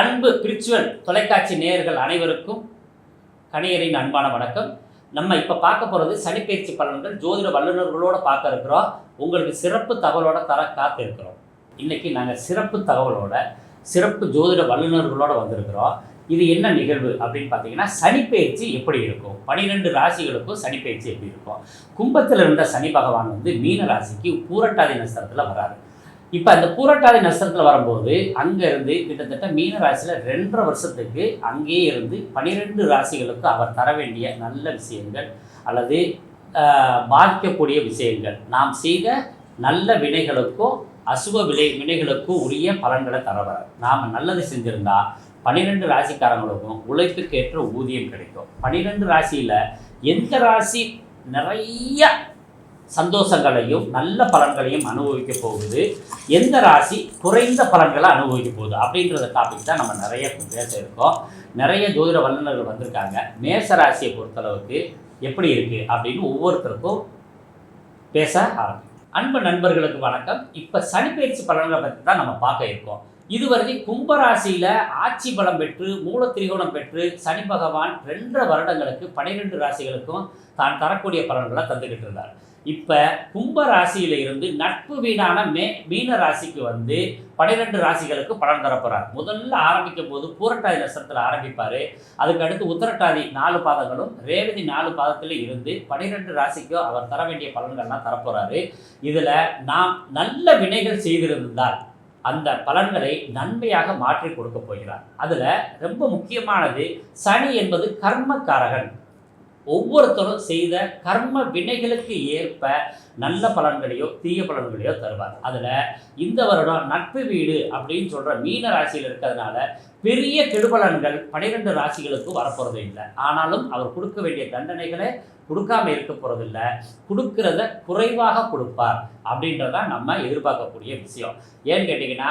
அன்பு பிரிச்சுவல் தொலைக்காட்சி நேயர்கள் அனைவருக்கும் கணியரின் அன்பான வணக்கம். நம்ம இப்போ பார்க்க போகிறது சனிப்பயிற்சி பலன்கள் ஜோதிட வல்லுநர்களோட பார்க்க இருக்கிறோம். உங்களுக்கு சிறப்பு தகவலோட தர காத்து இருக்கிறோம் இன்னைக்கு நாங்கள் சிறப்பு தகவலோட சிறப்பு ஜோதிட வல்லுநர்களோடு வந்திருக்கிறோம். இது என்ன நிகழ்வு அப்படின்னு பார்த்தீங்கன்னா சனிப்பெயர்ச்சி எப்படி இருக்கும்? பனிரெண்டு ராசிகளுக்கும் சனிப்பெயர்ச்சி எப்படி இருக்கும்? கும்பத்தில் இருந்த சனி பகவான் வந்து மீன ராசிக்கு பூரட்டாதி நட்சத்திரத்தில் வராரு. இப்போ அந்த பூரட்டாதி நட்சத்திரத்தில் வரும்போது அங்கேருந்து கிட்டத்தட்ட மீன ராசியில் ரெண்டரை வருஷத்துக்கு அங்கேயே இருந்து பனிரெண்டு ராசிகளுக்கு அவர் தர வேண்டிய நல்ல விஷயங்கள் அல்லது பாதிக்கக்கூடிய விஷயங்கள். நாம் செய்த நல்ல வினைகளுக்கும் அசுப விளை வினைகளுக்கும் உரிய பலன்களை தரவர் நாம் நல்லது செஞ்சுருந்தால் பன்னிரெண்டு ராசிக்காரங்களுக்கும் உழைப்புக்கேற்ற ஊதியம் கிடைக்கும். பன்னிரெண்டு ராசியில் எந்த ராசி நிறைய சந்தோஷங்களையும் நல்ல பலன்களையும் அனுபவிக்க போகுது? எந்த ராசி குறைந்த பலன்களை அனுபவிக்க போகுது? அப்படின்றத டாபிக் தான் நம்ம நிறைய பேச இருக்கோம். நிறைய ஜோதிட வல்லுநர்கள் வந்திருக்காங்க. மேச ராசியை பொறுத்தளவுக்கு எப்படி இருக்குது அப்படின்னு ஒவ்வொருத்தருக்கும் பேச ஆரம்பிக்கும் அன்பு நண்பர்களுக்கு வணக்கம். இப்போ சனிப்பயிற்சி பலன்களை பற்றி தான் நம்ம பார்க்க இருக்கோம். இதுவரைக்கும் கும்பராசியில ஆட்சி பலம் பெற்று மூல திரிகோணம் பெற்று சனி பகவான் ரெண்டரை வருடங்களுக்கு பனிரெண்டு ராசிகளுக்கும் தான் தரக்கூடிய பலன்களை தந்துக்கிட்டு இருந்தார். இப்போ கும்ப ராசியில இருந்து நட்பு வீணான மே மீன ராசிக்கு வந்து பனிரெண்டு ராசிகளுக்கு பலன் தரப்போகிறார் முதல்ல ஆரம்பிக்கும் போது பூரட்டாதி நட்சத்திரத்தில் ஆரம்பிப்பார். அதுக்கு அடுத்து உத்தரட்டாதி நாலு பாதங்களும் ரேவதி நாலு பாதத்தில் இருந்து பனிரெண்டு ராசிக்கும் அவர் தர வேண்டிய பலன்கள்லாம் தரப்போறாரு இதில் நாம் நல்ல வினைகள் செய்திருந்தால் அந்த பலன்களை நன்மையாக மாற்றி கொடுக்க போகிறார். அதில் ரொம்ப முக்கியமானது சனி என்பது கர்மக்காரகன். ஒவ்வொருத்தரும் செய்த கர்ம வினைகளுக்கு ஏற்ப நல்ல பலன்களையோ தீய பலன்களையோ தருவார். அதில் இந்த வருடம் நட்பு வீடு அப்படின்னு சொல்கிற மீன ராசியில் இருக்கிறதுனால பெரிய கெடுபலன்கள் பனிரெண்டு ராசிகளுக்கு வரப்போகிறது இல்லை. ஆனாலும் அவர் கொடுக்க வேண்டிய தண்டனைகளை கொடுக்காம இருக்க போகிறதில்ல கொடுக்கறத குறைவாக கொடுப்பார் அப்படின்றதான் நம்ம எதிர்பார்க்கக்கூடிய விஷயம். ஏன்னு கேட்டிங்கன்னா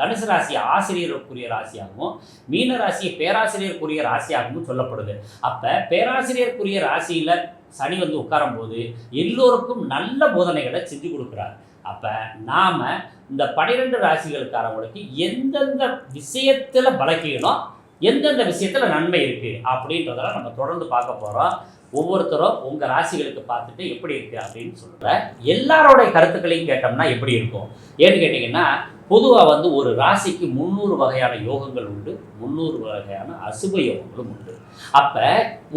தனுசு ராசி ஆசிரியருக்குரிய ராசியாகவும் மீன ராசியை பேராசிரியருக்குரிய ராசியாகவும் சொல்லப்படுது. அப்போ பேராசிரியருக்குரிய ராசியில் சனி வந்து உட்காரும் போது எல்லோருக்கும் நல்ல போதனைகளை செஞ்சு கொடுக்குறார். அப்போ நாம் இந்த பனிரெண்டு ராசிகளுக்காரவங்களுக்கு எந்தெந்த விஷயத்தில் பலக்கீனம் எந்தெந்த விஷயத்தில் நன்மை இருக்குது அப்படின்றதெல்லாம் நம்ம தொடர்ந்து பார்க்க போகிறோம் ஒவ்வொருத்தரும் உங்கள் ராசிகளுக்கு பார்த்துட்டு எப்படி இருக்குது அப்படின்னு சொல்கிற எல்லாரோடைய கருத்துக்களையும் கேட்டோம்னா எப்படி இருக்கும்? ஏன்னு கேட்டிங்கன்னா பொதுவாக வந்து ஒரு ராசிக்கு முந்நூறு வகையான யோகங்கள் உண்டு முந்நூறு வகையான அசுப யோகங்களும் உண்டு. அப்போ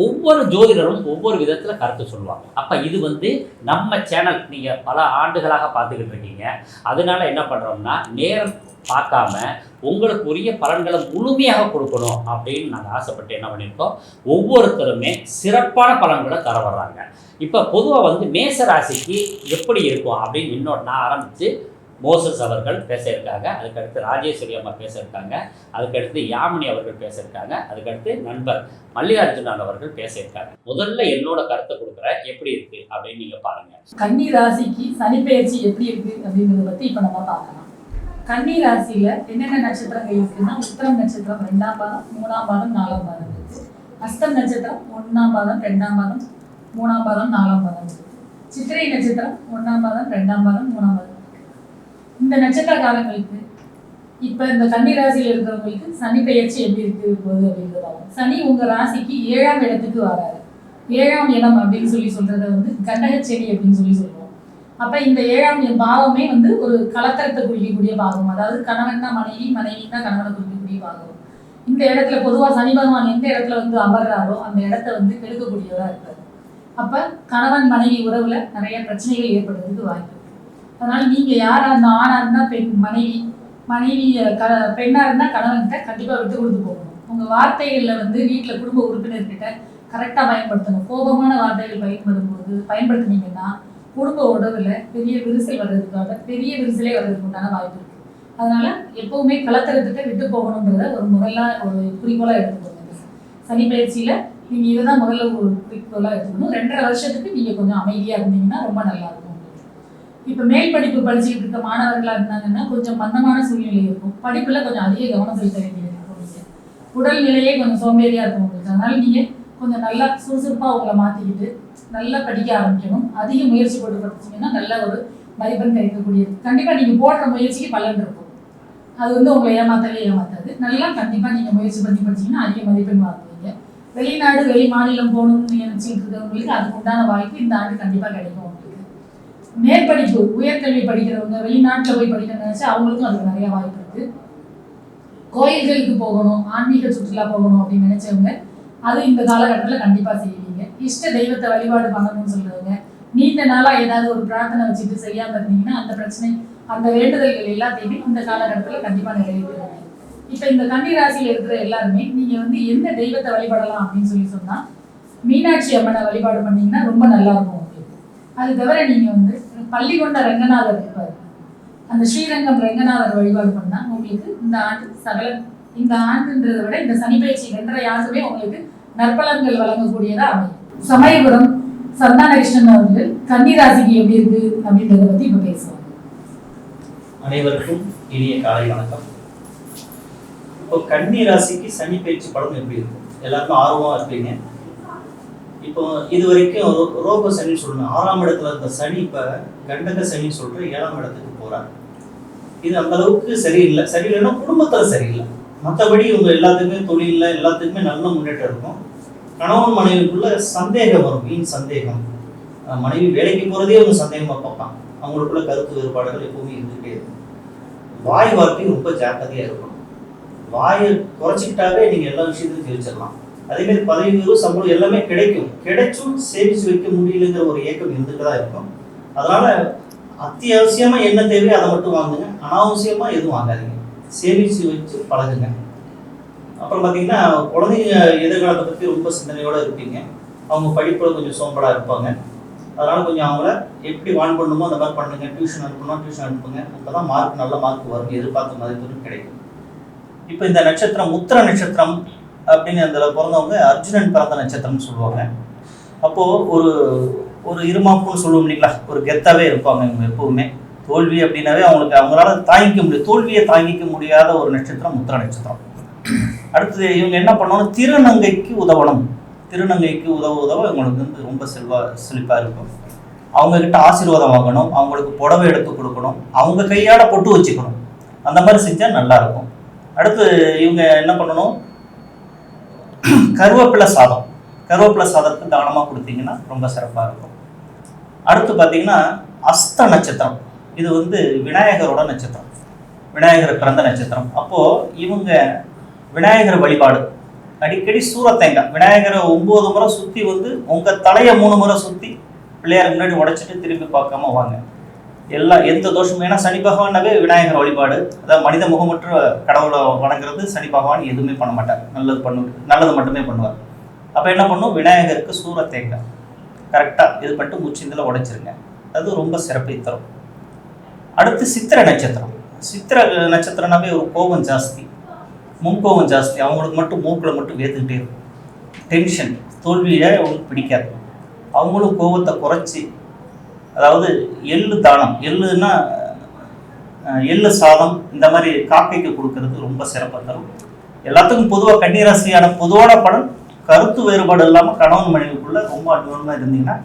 ஒவ்வொரு ஜோதிடரும் ஒவ்வொரு விதத்தில் கருத்து சொல்லுவாங்க. அப்போ இது வந்து நம்ம சேனல் நீங்கள் பல ஆண்டுகளாக பார்த்துக்கிட்டு இருக்கீங்க. அதனால என்ன பண்ணுறோம்னா நேரம் பார்க்காம உங்களுக்கு உரிய பலன்களை முழுமையாக கொடுக்கணும் அப்படின்னு நாங்கள் ஆசைப்பட்டு என்ன பண்ணியிருக்கோம்? ஒவ்வொருத்தருமே சிறப்பான பலன்களை தர வர்றாங்க. இப்போ பொதுவாக வந்து மேச ராசிக்கு எப்படி இருக்கும் அப்படின்னு இன்னொன்று நான் ஆரம்பித்து மோசஸ் அவர்கள் பேச இருக்காங்க அதுக்கடுத்து ராஜேஸ்வரி அம்மா பேச இருக்காங்க அதுக்கடுத்து யாமினி அவர்கள் பேச இருக்காங்க அதுக்கடுத்து நண்பர் மல்லிகார்ஜுனன் அவர்கள் பேச இருக்காங்க முதல்ல என்னோட கருத்தை கொடுக்குறேன் எப்படி இருக்கு அப்படின்னு நீங்க பாருங்க. கன்னி ராசிக்கு சனி எப்படி இருக்கு அப்படிங்கிறத பத்தி இப்ப நம்ம பார்க்கலாம். கன்னி ராசியில என்னென்ன நட்சத்திரங்கள் இருக்குன்னா உத்தரம் நட்சத்திரம் ரெண்டாம் பாதம் மூணாம் பாதம் நாலாம் பாதம் இருக்கு. அஸ்தம் நட்சத்திரம் ஒன்றாம் பாதம் ரெண்டாம் பாதம் மூணாம் பாதம் நாலாம் பாதம் இருக்கு. சித்திரை நட்சத்திரம் ஒன்றாம் பாதம் ரெண்டாம் பாதம் மூணாம் பாதம் இந்த நட்சத்திர காலங்களுக்கு இப்ப இந்த கன்னி ராசியில் இருக்கிறவங்களுக்கு சனி பெயர்ச்சி எப்படி இருக்கு போகுது அப்படிங்கிறது சனி உங்க ராசிக்கு ஏழாம் இடத்துக்கு வராது ஏழாம் இடம் அப்படின்னு சொல்லி சொல்றத வந்து கண்டகச்செடி அப்படின்னு சொல்லி சொல்லுவோம். அப்ப இந்த ஏழாம் பாவமே வந்து ஒரு கலத்தரத்தை குறிக்கக்கூடிய பாகம். அதாவது கணவன் தான் மனைவி மனைவி தான் கணவனை குறிக்கக்கூடிய பாகம். இந்த இடத்துல பொதுவா சனி பகவான் எந்த இடத்துல வந்து அமர்றாரோ அந்த இடத்த வந்து கெடுக்கக்கூடியவரா இருக்காரு அப்ப கணவன் மனைவி உறவுல நிறைய பிரச்சனைகள் ஏற்படுறதுக்கு வாய்ப்பு அதனால நீங்க யாரா இருந்தா ஆணா இருந்தா பெண் மனைவி மனைவி க பெண்ணா இருந்தா கணவன்கிட்ட கண்டிப்பா விட்டு கொடுத்து போகணும். உங்க வார்த்தைகள்ல வந்து வீட்டுல குடும்ப உறுப்பினர்கிட்ட கரெக்டாக பயன்படுத்தணும். கோபமான வார்த்தைகள் பயன்படும் போது பயன்படுத்துனீங்கன்னா குடும்ப உறவுல பெரிய விரிசல் வர்றதுக்காக பெரிய விரிசலே வர்றதுக்கு உண்டான வாய்ப்பு இருக்கு. அதனால எப்பவுமே கலத்திரத்திட்ட விட்டு போகணுன்றத ஒரு முதல்ல ஒரு குறிக்கோளா எடுத்துக்கோங்க. இந்த சனி பயிற்சியில நீங்க இதுதான் முதல்ல ஒரு குறிக்கோளா எடுத்துக்கணும். ரெண்டரை வருஷத்துக்கு நீங்க கொஞ்சம் அமைதியா இருந்தீங்கன்னா ரொம்ப நல்லா இருக்கும். இப்போ மேல் படிப்பு படிச்சுக்கிட்டு இருக்க மாணவர்களாக இருந்தாங்கன்னா கொஞ்சம் மந்தமான சூழ்நிலை இருக்கும். படிப்பில் கொஞ்சம் அதிக கவனம் செலுத்த வேண்டியது இருக்கும் உடல்நிலையே கொஞ்சம் சோம்பேறியாக இருக்கும் உங்களுக்கு. அதனால நீங்கள் கொஞ்சம் நல்லா சுறுசுறுப்பாக உங்களை மாற்றிக்கிட்டு நல்லா படிக்க ஆரம்பிக்கணும். அதிக முயற்சி போட்டு படிச்சீங்கன்னா நல்ல ஒரு மதிப்பெண் கிடைக்கக்கூடியது. கண்டிப்பாக நீங்கள் போடுற முயற்சிக்கு பலன் இருக்கும். அது வந்து உங்களை ஏமாத்தவே ஏமாத்தாது. நல்லா கண்டிப்பாக நீங்கள் முயற்சி பண்ணி படிச்சீங்கன்னா அதிக மதிப்பெண் வாங்குவீங்க. வெளிநாடு வெளி மாநிலம் போகணும்னு நீங்க இருக்கவங்களுக்கு அதுக்கு உண்டான வாய்ப்பு இந்த ஆண்டு கண்டிப்பாக கிடைக்கும். மேற்படிப்பு உயர்கல்வி படிக்கிறவங்க வெளிநாட்டில் போய் படிக்கிறவங்க நினைச்சா அவங்களுக்கும் அதுக்கு நிறைய வாய்ப்பு இருக்கு. கோயில்களுக்கு போகணும் ஆன்மீக சுற்றுலா போகணும் அப்படின்னு நினைச்சவங்க அது இந்த காலகட்டத்தில் கண்டிப்பாக செய்வீங்க. இஷ்ட தெய்வத்தை வழிபாடு பண்ணணும்னு சொல்றவங்க நீண்ட நாளாக ஏதாவது ஒரு பிரார்த்தனை வச்சுட்டு செய்யாம இருந்தீங்கன்னா அந்த பிரச்சனை அந்த வேண்டுதல்கள் எல்லாத்தையுமே இந்த காலகட்டத்தில் கண்டிப்பாக நிறைவேற்றுவாங்க இப்போ இந்த கன்னி ராசியில் இருக்கிற எல்லாருமே நீங்கள் வந்து எந்த தெய்வத்தை வழிபடலாம் அப்படின்னு சொல்லி சொன்னால் மீனாட்சி அம்மனை வழிபாடு பண்ணீங்கன்னா ரொம்ப நல்லா இருக்கும் அது தவிர நீங்கள் வந்து பள்ளிகொண்ட ரங்கநாதர் இருப்பார். அந்த ஸ்ரீரங்கம் ரங்கநாதர் வழிபாடு பண்ணா உங்களுக்கு இந்த ஆண்டு சகல இந்த ஆண்டுன்றதை விட இந்த சனி பயிற்சி ரெண்டரை ஆண்டுமே உங்களுக்கு நற்பலன்கள் வழங்கக்கூடியதா அமையும். சமயபுரம் சந்தானகிருஷ்ணன் அவர்கள் கன்னிராசிக்கு எப்படி இருக்கு அப்படின்றத பத்தி இப்ப பேசுவாங்க அனைவருக்கும் இனிய காலை வணக்கம். இப்போ கன்னி ராசிக்கு சனி பயிற்சி படம் எப்படி இருக்கும்? எல்லாருக்கும் ஆர்வமா இருப்பீங்க. இப்போ இது வரைக்கும் ரோ- சனின்னு சனி சொல்லணும் ஆறாம் இடத்துல இருந்த சனி இப்ப கண்டக சனி சொல்ற ஏழாம் இடத்துக்கு போறார். இது அந்த அளவுக்கு சரியில்லை. சரியில்லைன்னா குடும்பத்துல சரியில்லை. மற்றபடி இவங்க எல்லாத்துக்குமே தொழில்ல எல்லாத்துக்குமே நல்ல முன்னேற்றம் இருக்கும். கணவன் மனைவிக்குள்ள சந்தேகம் வரும். வீண் சந்தேகம்? மனைவி வேலைக்கு போறதே அவங்க சந்தேகமா பார்ப்பான் அவங்களுக்குள்ள கருத்து வேறுபாடுகள் எப்பவுமே இருந்துகிட்டே இருக்கும். வாய் வார்த்தை ரொம்ப ஜாக்கிரதையா இருக்கணும். வாயை குறைச்சிக்கிட்டாவே நீங்க எல்லா விஷயத்தையும் ஜெயிச்சிடலாம். அதே மாதிரி பதவி உயர்வு சம்பளம் எல்லாமே கிடைக்கும். கிடைச்சும் சேமிச்சு வைக்க முடியலங்கிற ஒரு ஏக்கம் இருந்துட்டு தான் இருக்கும். அதனால அத்தியாவசியமா என்ன தேவையோ அதை மட்டும் வாங்குங்க. அனாவசியமா எதுவும் வாங்காதீங்க. சேமிச்சு வச்சு பழகுங்க. அப்புறம் பார்த்தீங்கன்னா குழந்தைங்க எதிர்காலத்தை பற்றி ரொம்ப சிந்தனையோட இருப்பீங்க. அவங்க படிப்பில் கொஞ்சம் சோம்பலாக இருப்பாங்க. அதனால கொஞ்சம் அவங்கள எப்படி வான் பண்ணணுமோ அந்த மாதிரி பண்ணுங்க. டியூஷன் அனுப்பணும் டியூஷன் அனுப்புங்க. அப்பதான் மார்க் நல்ல மார்க் வரும். எதிர்பார்த்த மதிப்பெண் கிடைக்கும். இப்போ இந்த நட்சத்திரம் உத்திர நட்சத்திரம் அப்படின்னு அதில் பிறந்தவங்க அர்ஜுனன் பிறந்த நட்சத்திரம்னு சொல்லுவாங்க. அப்போது ஒரு ஒரு இருமாப்புன்னு சொல்லுவோம் இல்லைங்களா? ஒரு கெத்தாகவே இருப்பாங்க இவங்க எப்போவுமே. தோல்வி அப்படின்னாவே அவங்களுக்கு அவங்களால தாங்கிக்க முடியும் தோல்வியை தாங்கிக்க முடியாத ஒரு நட்சத்திரம் முத்திர நட்சத்திரம். அடுத்தது இவங்க என்ன பண்ணணும்? திருநங்கைக்கு உதவணும். திருநங்கைக்கு உதவ உதவ இவங்களுக்கு வந்து ரொம்ப செல்வா செழிப்பாக இருக்கும். அவங்கக்கிட்ட ஆசீர்வாதம் வாங்கணும். அவங்களுக்கு புடவை எடுத்து கொடுக்கணும். அவங்க கையால் பொட்டு வச்சுக்கணும். அந்த மாதிரி செஞ்சால் நல்லாயிருக்கும் அடுத்து இவங்க என்ன பண்ணணும்? கருவேப்பிலை சாதம். கருவேப்பிலை சாதத்தை தானமாக கொடுத்தீங்கன்னா ரொம்ப சிறப்பாக இருக்கும். அடுத்து பார்த்தீங்கன்னா அஸ்த நட்சத்திரம். இது வந்து விநாயகரோட நட்சத்திரம். விநாயகர் பிறந்த நட்சத்திரம். அப்போது இவங்க விநாயகர் வழிபாடு. அடிக்கடி சூரத்தேங்காய். விநாயகரை ஒம்பது முறை சுற்றி வந்து உங்கள் தலையை மூணு முறை சுற்றி பிள்ளையார் முன்னாடி உடச்சிட்டு திரும்பி பார்க்காம வாங்க. எல்லா எந்த தோஷமும் ஏன்னா சனி பகவானாவே விநாயகர் வழிபாடு. அதாவது மனித முகமற்ற கடவுளை வணங்குறது சனி பகவான் எதுவுமே பண்ண மாட்டார். நல்லது பண்ணு நல்லது மட்டுமே பண்ணுவார். அப்போ என்ன பண்ணும்? விநாயகருக்கு சூர தேங்காய். கரெக்டாக இது பண்ணிட்டு முச்சிந்தில் உடைச்சிருங்க. அது ரொம்ப சிறப்பை தரும். அடுத்து சித்திரை நட்சத்திரம். சித்திரை நட்சத்திரம்னாவே ஒரு கோபம் ஜாஸ்தி. முன்கோபம் ஜாஸ்தி. அவங்களுக்கு மட்டும் மூக்கில் மட்டும் வேத்துக்கிட்டே இருக்கும். டென்ஷன் தோல்வியை அவங்களுக்கு பிடிக்காது. அவங்களும் கோபத்தை குறைச்சி அதாவது எள்ளு தானம். எள்ளுன்னா எள்ளு சாதம் இந்த மாதிரி காக்கைக்கு கொடுக்கறது ரொம்ப சிறப்பாக தரும். எல்லாத்துக்கும் பொதுவாக கன்னிராசியான பொதுவான பலன் கருத்து வேறுபாடு இல்லாமல் கணவன் மனைவிக்குள்ளே ரொம்ப அனுபவமாக இருந்தீங்கன்னா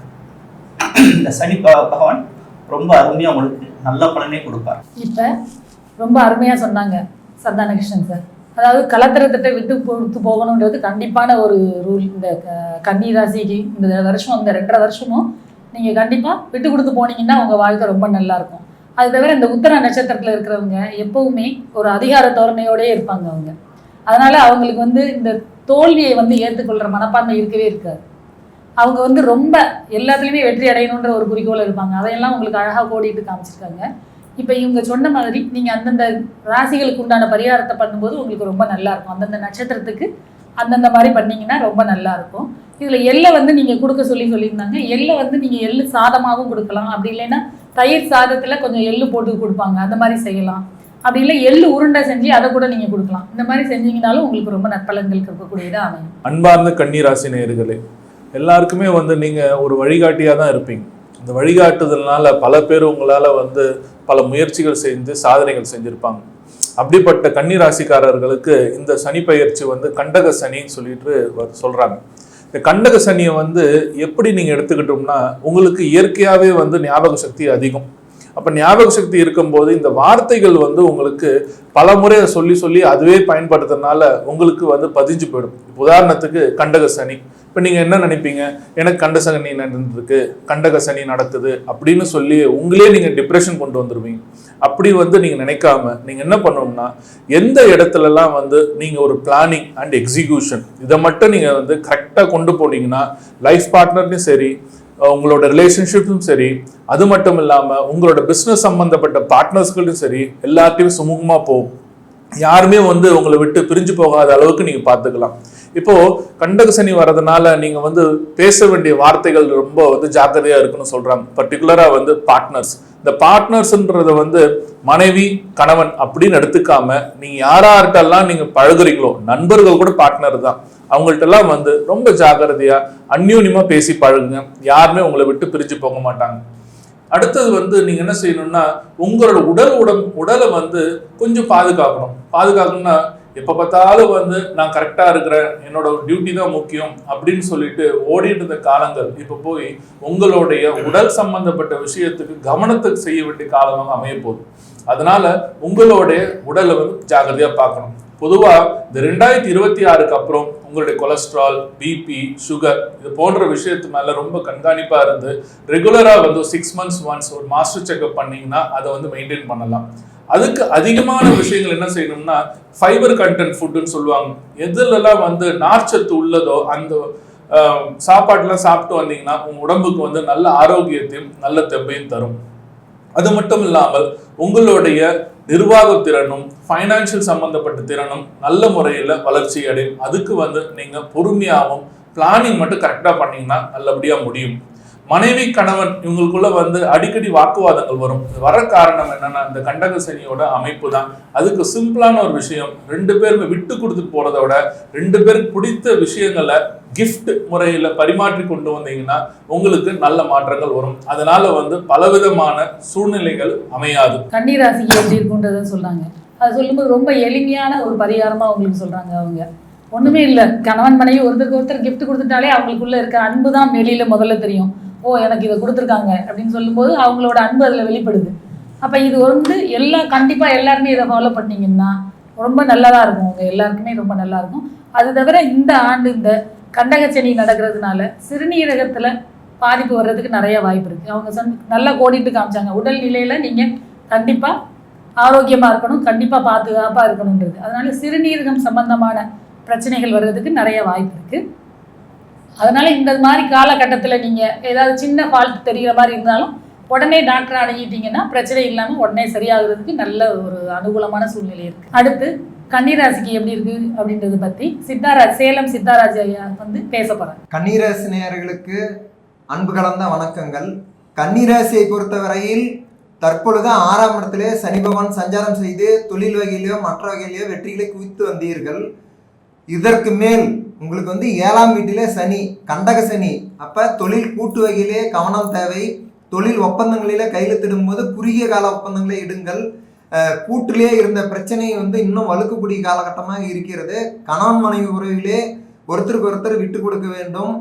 இந்த சனி ப- பகவான் ரொம்ப அருமையாக உங்களுக்கு நல்ல பலனே கொடுப்பார். இப்போ ரொம்ப அருமையாக சொன்னாங்க சந்தானகிருஷ்ணன் சார். அதாவது கலத்திரத்திட்ட விட்டு கொடுத்து போகணுன்றது கண்டிப்பான ஒரு ரூல். இந்த க- கன்னி ராசிக்கு இந்த வருஷம் இந்த ரெண்டரை வருஷமும் நீங்கள் கண்டிப்பாக விட்டு கொடுத்து போனீங்கன்னா உங்கள் வாழ்க்கை ரொம்ப நல்லா இருக்கும். அது தவிர இந்த உத்தர நட்சத்திரத்தில் இருக்கிறவங்க எப்பவுமே ஒரு அதிகார தோரணையோடயே இருப்பாங்க அவங்க. அதனால் அவங்களுக்கு வந்து இந்த தோல்வியை வந்து ஏற்றுக்கொள்கிற மனப்பான்மை இருக்கவே இருக்காது. அவங்க வந்து ரொம்ப எல்லாத்துலேயுமே வெற்றி அடையணுன்ற ஒரு குறிக்கோள் இருப்பாங்க. அதையெல்லாம் உங்களுக்கு அழகாக கோடிட்டு காமிச்சிருக்காங்க. இப்போ இவங்க சொன்ன மாதிரி நீங்கள் அந்தந்த ராசிகளுக்கு உண்டான பரிகாரத்தை பண்ணும்போது உங்களுக்கு ரொம்ப நல்லா இருக்கும். அந்தந்த நட்சத்திரத்துக்கு அந்தந்த மாதிரி பண்ணிங்கன்னா ரொம்ப நல்லா இருக்கும். இதில் எள்ளை வந்து நீங்கள் கொடுக்க சொல்லி சொல்லியிருந்தாங்க. எள்ளை வந்து நீங்கள் எள்ளு சாதமாகவும் கொடுக்கலாம். அப்படி இல்லைன்னா தயிர் சாதத்தில் கொஞ்சம் எள்ளு போட்டு கொடுப்பாங்க. அந்த மாதிரி செய்யலாம். அப்படி இல்லை எள்ளு உருண்டை செஞ்சு அதை கூட நீங்கள் கொடுக்கலாம். இந்த மாதிரி செஞ்சீங்கனாலும் உங்களுக்கு ரொம்ப நற்பலன்கள் இருக்கக்கூடியதாக அமையும். அன்பார்ந்த கண்ணீராசி நேயர்களே எல்லாருக்குமே வந்து நீங்கள் ஒரு வழிகாட்டியாக தான் இருப்பீங்க. இந்த வழிகாட்டுதல்னால பல பேர் உங்களால் வந்து பல முயற்சிகள் செஞ்சு சாதனைகள் செஞ்சுருப்பாங்க. அப்படிப்பட்ட கன்னிராசிக்காரர்களுக்கு இந்த சனி பயிற்சி வந்து கண்டக சனின்னு சொல்லிட்டு வ- இந்த கண்டக சனியை வந்து எப்படி நீங்கள் எடுத்துக்கிட்டோம்னா உங்களுக்கு இயற்கையாகவே வந்து ஞாபக சக்தி அதிகம். அப்போ ஞாபக சக்தி இருக்கும்போது இந்த வார்த்தைகள் வந்து உங்களுக்கு பல முறை சொல்லி சொல்லி அதுவே பயன்படுத்துறதுனால உங்களுக்கு வந்து பதிஞ்சு போயிடும். உதாரணத்துக்கு கண்டக சனி. இப்போ நீங்கள் என்ன நினைப்பீங்க? எனக்கு கண்ட சனி நடந்திருக்கு கண்டக சனி நடக்குது அப்படின்னு சொல்லி உங்களே நீங்கள் டிப்ரெஷன் கொண்டு வந்துடுவீங்க அப்படி வந்து நீங்கள் நினைக்காம நீங்கள் என்ன பண்ணணும்னா எந்த இடத்துலலாம் வந்து நீங்கள் ஒரு பிளானிங் அண்ட் எக்ஸிக்யூஷன் இதை மட்டும் நீங்கள் வந்து கரெக்டாக கொண்டு போனீங்கன்னா லைஃப் பார்ட்னர்லையும் சரி உங்களோட ரிலேஷன்ஷிப்பும் சரி அது மட்டும் இல்லாமல் உங்களோட பிஸ்னஸ் சம்மந்தப்பட்ட பார்ட்னர்ஸ்களும் சரி எல்லாத்தையும் சுமூகமாக போகும் யாருமே வந்து உங்களை விட்டு பிரிஞ்சு போகாத அளவுக்கு நீங்கள் பார்த்துக்கலாம். இப்போ கண்டக சனி வர்றதுனால நீங்க வந்து பேச வேண்டிய வார்த்தைகள் ரொம்ப வந்து ஜாக்கிரதையா இருக்குன்னு சொல்றாங்க. பர்டிகுலரா வந்து பார்ட்னர்ஸ் இந்த பார்ட்னர்ஸ்ன்றத வந்து மனைவி கணவன் அப்படின்னு எடுத்துக்காம நீங்கள் யாரார்ட்டெல்லாம் நீங்கள் பழகுறீங்களோ நண்பர்கள் கூட பார்ட்னர் தான். அவங்கள்ட்டெல்லாம் வந்து ரொம்ப ஜாக்கிரதையாக அந்யூன்யமாக பேசி பழகுங்க. யாருமே உங்களை விட்டு பிரிஞ்சு போக மாட்டாங்க. அடுத்தது வந்து நீங்கள் என்ன செய்யணும்னா உங்களோட உடல் உடம் உடலை வந்து கொஞ்சம் பாதுகாக்கணும். பாதுகாக்கணும்னா எப்போ பார்த்தாலும் வந்து நான் கரெக்டாக இருக்கிறேன் என்னோட டியூட்டி தான் முக்கியம் அப்படின்னு சொல்லிட்டு ஓடிட்டு இருந்த காலங்கள் இப்போ போய் உங்களுடைய உடல் சம்பந்தப்பட்ட விஷயத்துக்கு கவனத்துக்கு செய்ய வேண்டிய காலமாக அமைய போகுது. அதனால உங்களுடைய உடலை வந்து ஜாகிரதையாக பார்க்கணும். பொதுவாக இந்த ரெண்டாயிரத்தி இருபத்தி ஆறுக்கு அப்புறம் உங்களுடைய கொலஸ்ட்ரால் பிபி சுகர் இது போன்ற விஷயத்து மேலே ரொம்ப கண்காணிப்பாக இருந்து ரெகுலராக வந்து சிக்ஸ் மந்த்ஸ் ஒன்ஸ் ஒரு மாஸ்டர் செக்அப் பண்ணிங்கன்னா அதை வந்து மெயின்டைன் பண்ணலாம். அதுக்கு அதிகமான விஷயங்கள் என்ன செய்யணும்னா ஃபைபர் கண்டென்ட் ஃபுட்டுன்னு சொல்லுவாங்க. எதுலலாம் வந்து நார்ச்சத்து உள்ளதோ அந்த ஆஹ், சாப்பிட்டு வந்தீங்கன்னா உங்கள் உடம்புக்கு வந்து நல்ல ஆரோக்கியத்தையும் நல்ல தெம்பையும் தரும். அது மட்டும் இல்லாமல் உங்களுடைய நிர்வாக திறனும் ஃபைனான்சியல் சம்பந்தப்பட்ட திறனும் நல்ல முறையில் வளர்ச்சி அடையும் அதுக்கு வந்து நீங்கள் பொறுமையாகவும் பிளானிங் மட்டும் கரெக்டாக பண்ணிங்கன்னா நல்லபடியாக முடியும். மனைவி கணவன் இவங்களுக்குள்ள வந்து அடிக்கடி வாக்குவாதங்கள் வரும். வர காரணம் என்னன்னா இந்த கண்டக சனியோட அமைப்பு தான் அதுக்கு சிம்பிளான ஒரு விஷயம் ரெண்டு பேருமே விட்டு கொடுத்துட்டு போறத விட ரெண்டு பேருக்கு பிடித்த விஷயங்களை கிஃப்ட் முறையில பரிமாற்றி கொண்டு வந்தீங்கன்னா உங்களுக்கு நல்ல மாற்றங்கள் வரும். அதனால வந்து பலவிதமான சூழ்நிலைகள் அமையாது. கன்னிராசிக்கு எப்படி இருக்குன்றதை சொல்றாங்க. அது சொல்லும்போது ரொம்ப எளிமையான ஒரு பரிகாரமா அவங்களுக்கு சொல்றாங்க அவங்க. ஒண்ணுமே இல்லை. கணவன் மனைவி ஒருத்தருக்கு ஒருத்தர் கிஃப்ட் கொடுத்துட்டாலே அவங்களுக்குள்ள இருக்க அன்பு தான் வெளியில முதல்ல தெரியும். ஓ எனக்கு இதை கொடுத்துருக்காங்க அப்படின்னு சொல்லும்போது அவங்களோட அன்பு அதில் வெளிப்படுது. அப்போ இது வந்து எல்லா கண்டிப்பாக எல்லாருமே இதை ஃபாலோ பண்ணிங்கன்னா ரொம்ப நல்லதாக இருக்கும். அவங்க எல்லாருக்குமே ரொம்ப நல்லா இருக்கும் அது தவிர இந்த ஆண்டு இந்த கண்டகச்சனி நடக்கிறதுனால சிறுநீரகத்தில் பாதிப்பு வர்றதுக்கு நிறைய வாய்ப்பு இருக்குது அவங்க சொன்ன நல்லா கோடிட்டு காமிச்சாங்க. உடல் நிலையில் நீங்கள் கண்டிப்பாக ஆரோக்கியமாக இருக்கணும் கண்டிப்பாக பாதுகாப்பாக இருக்கணுன்றது அதனால சிறுநீரகம் சம்பந்தமான பிரச்சனைகள் வர்றதுக்கு நிறைய வாய்ப்பு இருக்குது அதனால் இந்த மாதிரி காலகட்டத்தில் நீங்கள் ஏதாவது சின்ன ஃபால்ட் தெரிகிற மாதிரி இருந்தாலும் உடனே டாக்டரை அணுகிட்டீங்கன்னா பிரச்சனை இல்லாமல் உடனே சரியாகிறதுக்கு நல்ல ஒரு அனுகூலமான சூழ்நிலை இருக்குது அடுத்து கன்னிராசிக்கு எப்படி இருக்கு அப்படின்றத பற்றி சித்தாராஜ் சேலம் சித்தாராஜ் ஐயா வந்து பேச போறாங்க கன்னிராசி நேயர்களுக்கு அன்பு கலந்த வணக்கங்கள். கன்னிராசியை பொறுத்தவரையில் தற்பொழுது ஆறாம் இடத்திலே சனி பகவான் சஞ்சாரம் செய்து தொழில் வகையிலேயோ மற்ற வகையிலையோ வெற்றிகளை குவித்து வந்தீர்கள். இதற்கு மேல் உங்களுக்கு வந்து ஏழாம் வீட்டிலே சனி கண்டக சனி. அப்போ தொழில் கூட்டு வகையிலே கவனம் தேவை. தொழில் ஒப்பந்தங்களிலே கையெழுத்திடும்போது குறுகிய கால ஒப்பந்தங்களை இடுங்கள். கூட்டிலே இருந்த பிரச்சனை வந்து இன்னும் வலுக்கக்கூடிய காலகட்டமாக இருக்கிறது. கணவன் மனைவி உறவிலே ஒருத்தருக்கு ஒருத்தர் விட்டு கொடுக்க வேண்டும்.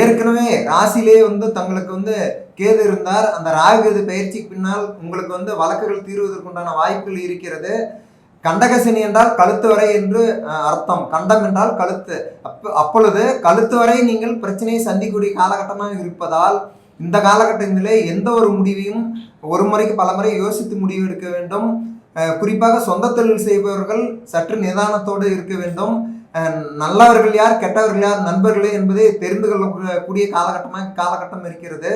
ஏற்கனவே ராசிலே வந்து தங்களுக்கு வந்து கேது இருந்தார். அந்த ராகு கேது பயிற்சிக்கு பின்னால் உங்களுக்கு வந்து வழக்குகள் தீர்வதற்குண்டான வாய்ப்புகள் இருக்கிறது. கண்டகசினி என்றால் கழுத்து வரை என்று அர்த்தம். கண்டம் என்றால் கழுத்து. அப்ப அப்பொழுது கழுத்து வரை நீங்கள் பிரச்சனையை சந்திக்கக்கூடிய காலகட்டமாக இருப்பதால் இந்த காலகட்டத்திலே எந்த ஒரு முடிவையும் ஒரு முறைக்கு பல முறை யோசித்து முடிவு எடுக்க வேண்டும். குறிப்பாக சொந்த தொழில் செய்பவர்கள் சற்று நிதானத்தோடு இருக்க வேண்டும். நல்லவர்கள் யார் கெட்டவர்கள் யார் நண்பர்களே என்பதை தெரிந்து கொள்ளக்கூடிய காலகட்டமாக காலகட்டம் இருக்கிறது.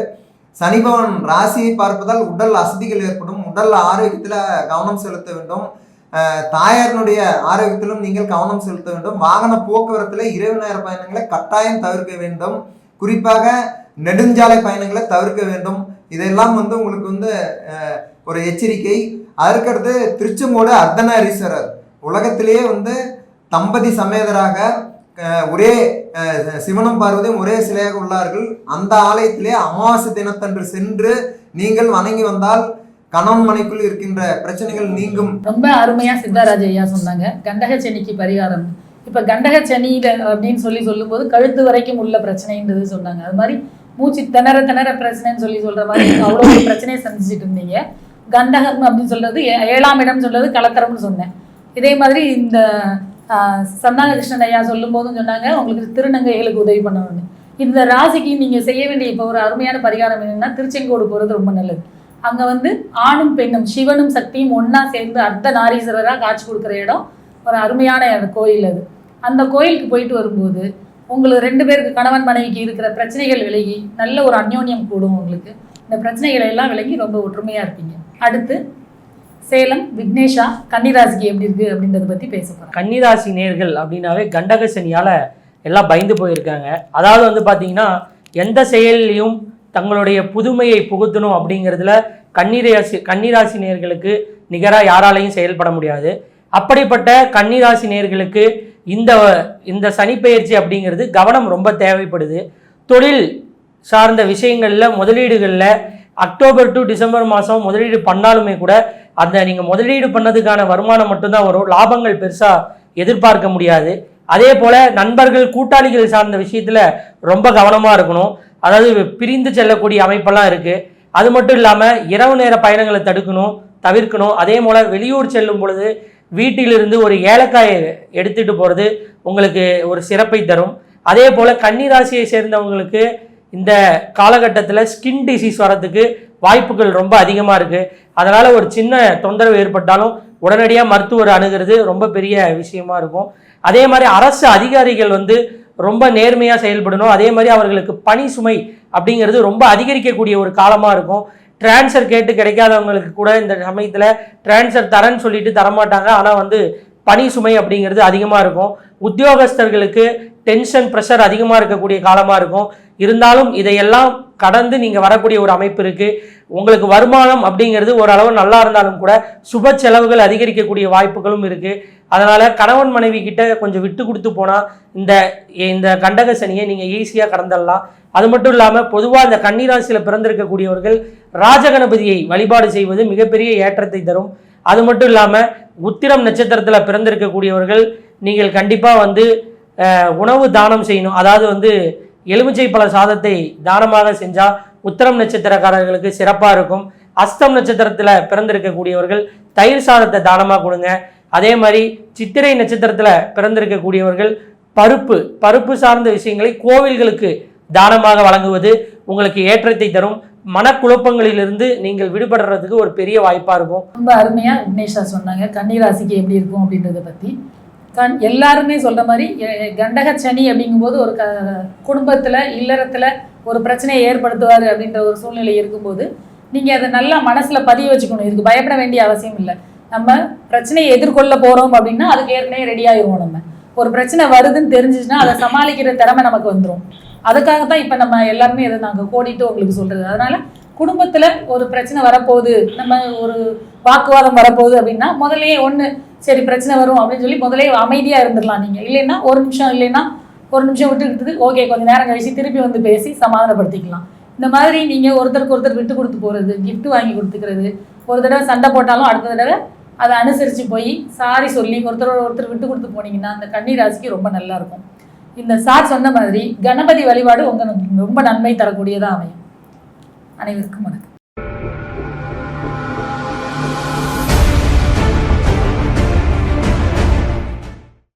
சனிபவன் ராசியை பார்ப்பதால் உடல் அசதிகள் ஏற்படும். உடல் ஆரோக்கியத்தில் கவனம் செலுத்த வேண்டும். தாயாரினுடைய ஆரோக்கியத்திலும் நீங்கள் கவனம் செலுத்த வேண்டும். வாகன போக்குவரத்தில் இரவு நேர பயணங்களை கட்டாயம் தவிர்க்க வேண்டும். குறிப்பாக நெடுஞ்சாலை பயணங்களை தவிர்க்க வேண்டும். இதெல்லாம் வந்து உங்களுக்கு வந்து ஒரு எச்சரிக்கை. அதற்கடுத்து திருச்செங்கோடு அர்த்தநாரீஸ்வரர். உலகத்திலேயே வந்து தம்பதி சமேதராக ஒரே சிவனும் பார்வதியும் ஒரே சிலையாக உள்ளார்கள். அந்த ஆலயத்திலே அமாவாசை தினத்தன்று சென்று நீங்கள் வணங்கி வந்தால் கணவன் மனைக்குள் இருக்கின்ற பிரச்சனைகள் நீங்கும். ரொம்ப அருமையா சித்தராஜ் ஐயா சொன்னாங்க. கண்டக சனிக்கு பரிகாரம். இப்ப கண்டக சனியில அப்படின்னு சொல்லி சொல்லும்போது கழுத்து வரைக்கும் உள்ள பிரச்சனைன்றது சொன்னாங்க. அது மாதிரி மூச்சு திணற திணற பிரச்சனைன்னு சொல்லி சொல்ற மாதிரி அவ்வளோ ஒரு பிரச்சனையை சந்திச்சுட்டு இருந்தீங்க. கண்டகம் அப்படின்னு சொல்றது ஏழாம் இடம் சொல்றது கலக்கரம்னு சொன்னேன். இதே மாதிரி இந்த ஆஹ், கிருஷ்ணன் ஐயா சொல்லும் போதும் சொன்னாங்க உங்களுக்கு திருநங்கைகளுக்கு உதவி பண்ணணும்னு. இந்த ராசிக்கு நீங்க செய்ய வேண்டிய இப்போ ஒரு அருமையான பரிகாரம் என்னன்னா திருச்செங்கோடு போறது ரொம்ப நல்லது. அங்க வந்து ஆணும் பெண்ணும் சிவனும் சக்தியும் ஒன்னா சேர்ந்து அர்த்த நாரீஸ்வரராக காட்சி கொடுக்குற இடம் ஒரு அருமையான கோயில் அது. அந்த கோயிலுக்கு போயிட்டு வரும்போது உங்களுக்கு ரெண்டு பேருக்கு கணவன் மனைவிக்கு இருக்கிற பிரச்சனைகள் விலகி நல்ல ஒரு அந்யோன்யம் கூடும் உங்களுக்கு. இந்த பிரச்சனைகளை எல்லாம் விலகி ரொம்ப ஒற்றுமையா இருப்பீங்க. அடுத்து சேலம் விக்னேஷா கன்னிராசிக்கு எப்படி இருக்கு அப்படின்றத பத்தி பேச போறேன் கன்னிராசி நேர்கள் அப்படின்னாவே கண்டக சனியால் எல்லாம் பயந்து போயிருக்காங்க. அதாவது வந்து பார்த்தீங்கன்னா எந்த செயல்லையும் தங்களுடைய புதுமையை புகுத்தணும் அப்படிங்கிறதுல கன்னிராசி கன்னிராசி நேர்களுக்கு நிகராக யாராலையும் செயல்பட முடியாது. அப்படிப்பட்ட கன்னிராசி நேர்களுக்கு இந்த இந்த சனிப்பெயர்ச்சி அப்படிங்கிறது கவனம் ரொம்ப தேவைப்படுது. தொழில் சார்ந்த விஷயங்களில் முதலீடுகளில் அக்டோபர் டு டிசம்பர் மாதம் முதலீடு பண்ணாலுமே கூட அந்த நீங்கள் முதலீடு பண்ணதுக்கான வருமானம் மட்டும்தான் வரும். லாபங்கள் பெருசாக எதிர்பார்க்க முடியாது. அதே போல் நண்பர்கள் கூட்டாளிகள் சார்ந்த விஷயத்தில் ரொம்ப கவனமாக இருக்கணும். அதாவது பிரிந்து செல்லக்கூடிய அமைப்பெல்லாம் இருக்குது அது மட்டும் இல்லாமல் இரவு நேர பயணங்களை தடுக்கணும் தவிர்க்கணும். அதே போல் வெளியூர் செல்லும் பொழுது வீட்டிலிருந்து ஒரு ஏலக்காயை எடுத்துகிட்டு போகிறது உங்களுக்கு ஒரு சிறப்பை தரும். அதே போல் கன்னிராசியை சேர்ந்தவங்களுக்கு இந்த காலகட்டத்தில் ஸ்கின் டிசீஸ் வரதுக்கு வாய்ப்புகள் ரொம்ப அதிகமாக இருக்குது அதனால் ஒரு சின்ன தொந்தரவு ஏற்பட்டாலும் உடனடியாக மருத்துவர் அணுகிறது ரொம்ப பெரிய விஷயமா இருக்கும். அதே மாதிரி அரசு அதிகாரிகள் வந்து ரொம்ப நேர்மையாக செயல்படணும். அதே மாதிரி அவர்களுக்கு பணி சுமை அப்படிங்கிறது ரொம்ப அதிகரிக்கக்கூடிய ஒரு காலமாக இருக்கும். ட்ரான்ஸ்ஃபர் கேட்டு கிடைக்காதவங்களுக்கு கூட இந்த சமயத்தில் ட்ரான்ஸ்ஃபர் தரேன்னு சொல்லிட்டு தரமாட்டாங்க. ஆனால் வந்து பணி சுமை அப்படிங்கிறது அதிகமாக இருக்கும். உத்தியோகஸ்தர்களுக்கு டென்ஷன் ப்ரெஷர் அதிகமாக இருக்கக்கூடிய காலமாக இருக்கும். இருந்தாலும் இதையெல்லாம் கடந்து நீங்கள் வரக்கூடிய ஒரு அமைப்பு இருக்குது உங்களுக்கு வருமானம் அப்படிங்கிறது ஓரளவு நல்லா இருந்தாலும் கூட சுப செலவுகள் அதிகரிக்கக்கூடிய வாய்ப்புகளும் இருக்குது அதனால் கணவன் மனைவி கிட்ட கொஞ்சம் விட்டு கொடுத்து போனால் இந்த இந்த கண்டக சனியை நீங்கள் ஈஸியாக கடந்துடலாம் அது மட்டும் இல்லாமல் பொதுவாக இந்த கன்னிராசியில் பிறந்திருக்கக்கூடியவர்கள் ராஜகணபதியை வழிபாடு செய்வது மிகப்பெரிய ஏற்றத்தை தரும். அது மட்டும் இல்லாமல் உத்திரம் நட்சத்திரத்தில் பிறந்திருக்கக்கூடியவர்கள் நீங்கள் கண்டிப்பாக வந்து உணவு தானம் செய்யணும். அதாவது வந்து எலுமிச்சை பழ சாதத்தை தானமாக செஞ்சால் உத்தரம் நட்சத்திரக்காரர்களுக்கு சிறப்பாக இருக்கும். அஸ்தம் நட்சத்திரத்தில் பிறந்திருக்கக்கூடியவர்கள் தயிர் சாதத்தை தானமாக கொடுங்க. அதே மாதிரி சித்திரை நட்சத்திரத்தில் பிறந்திருக்கக்கூடியவர்கள் பருப்பு பருப்பு சார்ந்த விஷயங்களை கோவில்களுக்கு தானமாக வழங்குவது உங்களுக்கு ஏற்றத்தை தரும். மனக்குழப்பங்களிலிருந்து நீங்கள் விடுபடுறதுக்கு ஒரு பெரிய வாய்ப்பாக இருக்கும். ரொம்ப அருமையாக விக்னேஷா சொன்னாங்க. கன்னிராசிக்கு எப்படி இருக்கும் அப்படின்றத பத்தி. கண் எல்லாருமே சொல்கிற மாதிரி கண்டக சனி அப்படிங்கும்போது ஒரு க குடும்பத்தில் இல்லறத்தில் ஒரு பிரச்சனையை ஏற்படுத்துவார் அப்படின்ற ஒரு சூழ்நிலை இருக்கும்போது நீங்கள் அதை நல்லா மனசில் பதிய வச்சுக்கணும். இதுக்கு பயப்பட வேண்டிய அவசியம் இல்லை. நம்ம பிரச்சனையை எதிர்கொள்ள போகிறோம் அப்படின்னா அதுக்கு ஏற்கனவே ரெடி நம்ம. ஒரு பிரச்சனை வருதுன்னு தெரிஞ்சிச்சுன்னா அதை சமாளிக்கிற திறமை நமக்கு வந்துடும் அதுக்காக தான் இப்போ நம்ம எல்லாருமே இதை நாங்கள் கோடிட்டு உங்களுக்கு சொல்கிறது அதனால் குடும்பத்தில் ஒரு பிரச்சனை வரப்போகுது நம்ம ஒரு வாக்குவாதம் வரப்போகுது அப்படின்னா முதல்லயே ஒன்று சரி பிரச்சனை வரும் அப்படின்னு சொல்லி முதலே அமைதியாக இருந்துடலாம் நீங்கள் இல்லைன்னா ஒரு நிமிஷம் இல்லைன்னா ஒரு நிமிஷம் விட்டுக்கிட்டு ஓகே கொஞ்சம் நேரம் கழிச்சு திருப்பி வந்து பேசி சமாதானப்படுத்திக்கலாம். இந்த மாதிரி நீங்கள் ஒருத்தருக்கு ஒருத்தர் விட்டு கொடுத்து போகிறது கிஃப்ட் வாங்கி கொடுத்துக்கிறது ஒரு தடவை சண்டை போட்டாலும் அடுத்த தடவை அதை அனுசரித்து போய் சாரி சொல்லி ஒருத்தரோட ஒருத்தர் விட்டு கொடுத்து போனீங்கன்னா அந்த கன்னி ராசிக்கு ரொம்ப நல்லா இருக்கும். இந்த சார் சொன்ன மாதிரி கணபதி வழிபாடு உங்களுக்கு ரொம்ப நன்மை தரக்கூடியதாக அமையும். அனைவருக்கும் வணக்கம்.